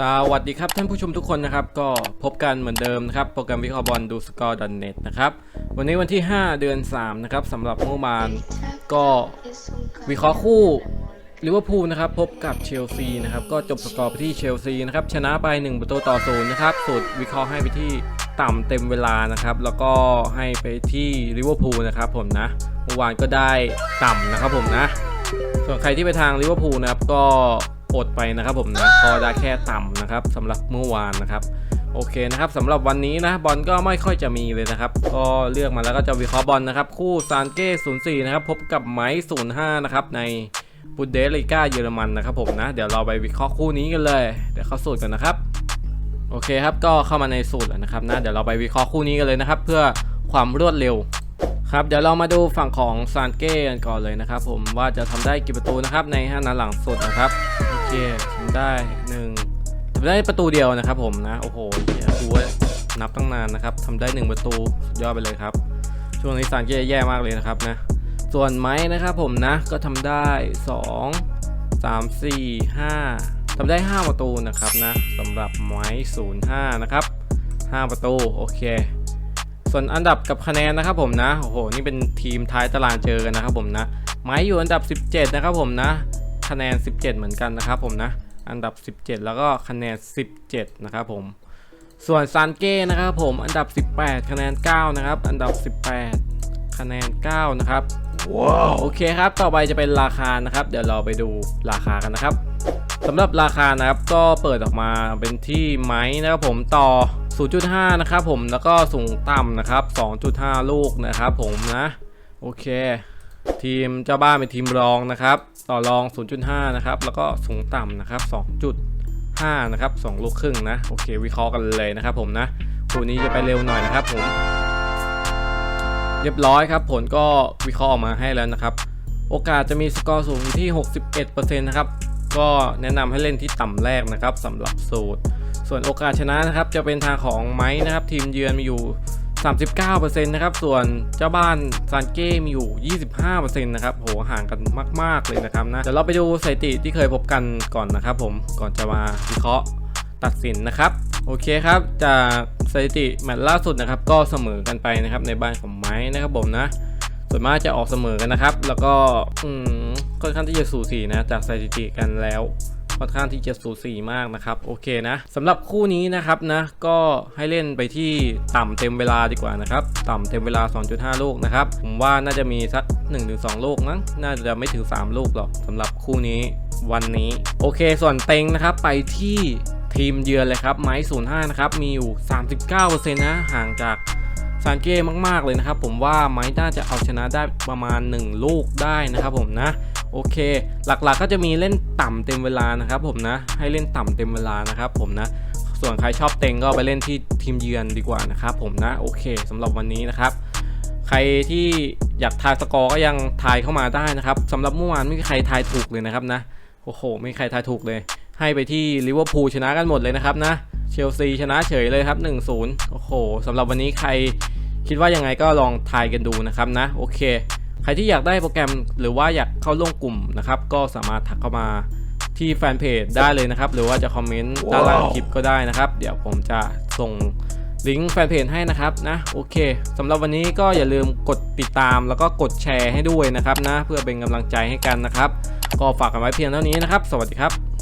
สวัสดีครับท่านผู้ชมทุกคนนะครับ ก็พบกันเหมือนเดิมนะครับโปรแกรมวิเคราะห์บอลดูสกอร์ .net นะครับวันนี้วันที่ 5 เดือน 3 นะครับสำหรับเมื่อวานก็วิเคราะห์คู่ลิเวอร์พูลนะครับพบกับเชลซีนะครับก็จบสกอร์ไปที่เชลซีนะครับชนะไป 1 ประตูต่อศูนย์นะครับสูตรวิเคราะห์ให้ไปที่ต่ำเต็มเวลานะครับแล้วก็ให้ไปที่ลิเวอร์พูลนะครับผมนะเมื่อวานก็ได้ต่ำนะครับผมนะ ส่วนใครที่ไปทางลิเวอร์พูลนะครับก็ อดไปนะครับผมนะก็ได้แค่ต่ำนะครับสำหรับเมื่อวานนะครับโอเคนะครับสำหรับวันนี้นะบอลก็ไม่ค่อยจะมีเลยนะครับ ก็เลือกมาแล้วก็จะวิเคราะห์บอลนะครับคู่ซานเก้04นะครับพบกับไมค์05นะครับในบุนเดสลีกาเยอรมันนะครับผมนะเดี๋ยวเราไปวิเคราะห์คู่นี้กันเลยเดี๋ยวเข้าสูตรกันนะครับโอเคครับก็เข้ามาในสูตรแล้วนะครับนะเดี๋ยวเราไปวิเคราะห์คู่นี้กันเลยนะครับ เพื่อความรวดเร็วครับเดี๋ยวเรามาดูฝั่งของซานเก้กันก่อนเลยนะครับ ผมว่าจะทำได้กี่ประตูนะครับใน 5นัดหลังสุดนะครับ เคทำได้1ทำได้ประตูเดียวนะครับผมนะ โอ้โหเดี๋ยวดูว่านับตั้งนานนะครับทำได้1ประตูยอดไปเลยครับ ช่วงนี้ซานเก้แย่มากเลยนะครับนะ ส่วนไม้นะครับผมนะก็ทำได้2 3 4 5ทำได้ 5 ประตูนะครับนะสำหรับไม้05 นะครับ 5 ประตูโอเค ส่วนอันดับกับคะแนนนะครับผมนะโอ้โหนี่เป็นทีมท้ายตารางเจอกันนะครับผมนะ ไม้อยู่อันดับ 17 นะครับผมนะ คะแนน 17 เหมือนกันนะครับผมนะ อันดับ 17 แล้วก็คะแนน 17 นะครับผม ส่วนซานเก้นะครับผม อันดับ 18 คะแนน 9 นะครับ อันดับ 18 คะแนน 9 นะครับ ว้าว โอเคครับ ต่อไปจะเป็นราคานะครับ เดี๋ยวเราไปดูราคากันนะครับสำหรับราคานะครับก็เปิดออกมาเป็นที่ไม้นะครับผมต่อ 0.5 นะครับผมแล้วก็สูงต่ำนะครับ 2.5 ลูกนะครับผมนะ โอเค ทีมเจ้าบ้านเป็นทีมรองนะครับ ต่อรอง 0.5 นะครับ แล้วก็สูงต่ำนะครับ 2.5 นะครับ 2 ลูกครึ่งนะ โอเค วิเคราะห์กันเลยนะครับผมนะ คู่นี้จะไปเร็วหน่อยนะครับผม เรียบร้อยครับ ผลก็วิเคราะห์ออกมาให้แล้วนะครับ โอกาสจะมีสกอร์สูงอยู่ที่ 61%นะครับ ก็แนะนำให้เล่นที่ต่ำแรกนะครับสำหรับสูตร ส่วนโอกาสชนะนะครับ จะเป็นทางของไม้นะครับ ทีมเยือนมีอยู่ 39%นะครับ ส่วนเจ้าบ้านซานเก้มีอยู่ 25%นะครับ โห ห่างกันมาก ๆ เลยนะครับนะ เดี๋ยวเราไปดูสถิติที่เคยพบกันก่อนนะครับผม ก่อนจะมาวิเคราะห์ตัดสินนะครับ โอเคครับ จากสถิติแมตช์ล่าสุดนะครับ ก็เสมอกันไปนะครับ ในบ้านของไม้นะครับผมนะ ส่วนมากจะออกเสมอกันนะครับ แล้วก็ อืม ค่อนข้างที่จะสูสีนะ จากสถิติกันแล้ว ค่อนข้างที่จะสูสีมากนะครับโอเคนะสำหรับคู่นี้นะครับนะก็ให้เล่นไปที่ต่ำเต็มเวลาดีกว่านะครับต่ำเต็มเวลา 2.5 ลูกนะครับผมว่าน่าจะมีสัก 1-2 ลูกนะน่าจะไม่ถึง 3 ลูกหรอกสำหรับคู่นี้วันนี้ โอเคส่วนเต็งนะครับไปที่ทีมเยือนเลยครับไม้05นะครับมีอยู่ 39%นะห่างจากซานเก้มาก ๆ เลยนะครับ ผมว่าไม้น่าจะเอาชนะได้ประมาณ 1 ลูกได้นะครับผมนะ โอเค หลักๆก็จะมีเล่นต่ำเต็มเวลานะครับผมนะ ให้เล่นต่ำเต็มเวลานะครับผมนะ ส่วนใครชอบเต็งก็ไปเล่นที่ทีมเยือนดีกว่านะครับผมนะ โอเคสำหรับวันนี้นะครับ ใครที่อยากทายสกอร์ก็ยังทายเข้ามาได้นะครับสำหรับเมื่อวานไม่มีใครทายถูกเลยนะครับนะ โอ้โห ไม่มีใครทายถูกเลย ให้ไปที่ลิเวอร์พูลชนะกันหมดเลยนะครับนะ เชลซีชนะเฉยเลยครับ 1-0 โอ้โหสำหรับวันนี้ใครคิดว่ายังไงก็ลองทายกันดูนะครับนะ โอเค ใครที่อยากได้โปรแกรมหรือว่าอยากเข้าร่วมกลุ่มนะครับ ก็สามารถทักเข้ามาที่แฟนเพจได้เลยนะครับ หรือว่าจะคอมเมนต์ด้านล่างคลิปก็ได้นะครับ เดี๋ยวผมจะส่งลิงก์แฟนเพจให้นะครับนะโอเคสำหรับวันนี้ก็อย่าลืมกดติดตามแล้วก็กดแชร์ให้ด้วยนะครับนะเพื่อเป็นกำลังใจให้กันนะครับ ก็ฝากกันไว้เพียงเท่านี้นะครับ สวัสดีครับ